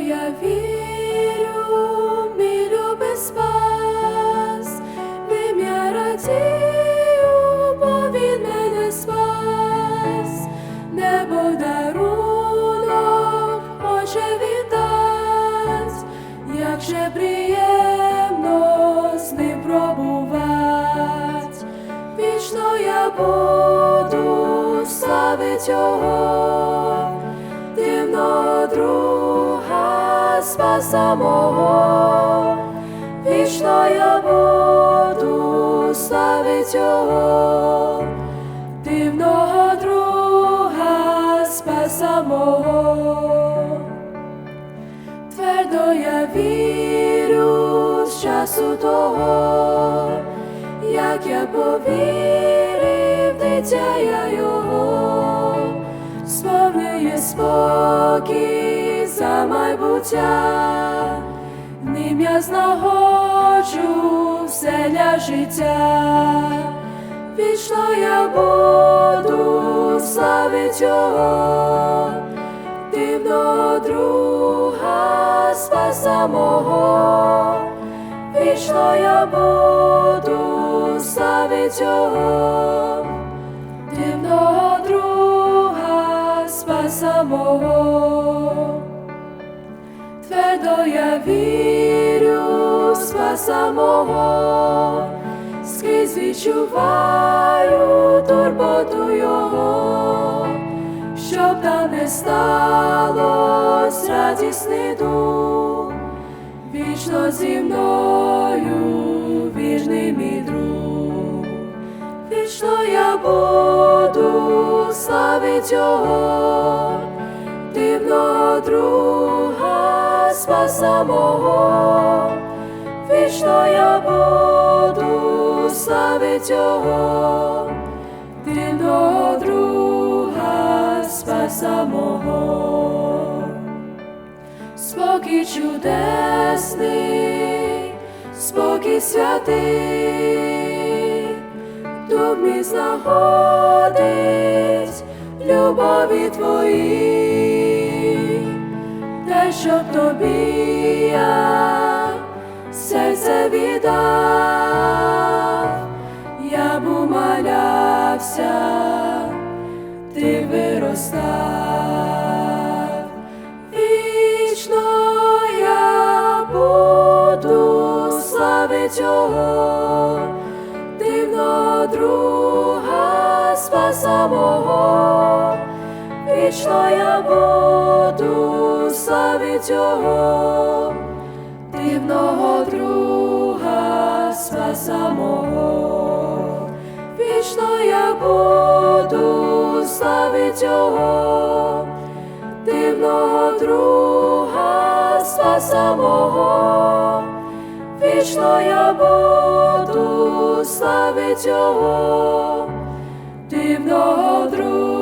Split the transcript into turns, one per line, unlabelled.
Я вірю, мій любий спас, в ім'я радію, бо він мене спас, небо дарунок, Боже віддасть, як же приємно з ним пробувать, вічно я буду славить його, спаса мого, вічно я буду славить його, дивного друга спаса мого. Твердо я вірю з часу того, як я повірив, дитя я його, сповнює спокій майбуття, ним я знаходжу все для життя, вічно я буду славить його дивного друга спаса мого, вічно я буду славить його, дивного друга спаса мого. Я вірю спаса мого, скрізь відчуваю турботу його, щоб там не сталось радісний дух, вічно зі мною вірний мій друг, вічно я буду славить його, дивного друга спаса мого, вічно я буду славить його, дивного друга спаса мого. Спокій чудесний, спокій святий, дух мій знаходить любові твоїй, щоб тобі я серце віддав, я б умалявся, ти виростав. Вічно я буду славить його, дивного друга спаса мого, вічно я буду славить його, дивного друга спаса мого, вічно я буду славить його, дивного друга спаса мого, вічно я буду славить його, дивного друга.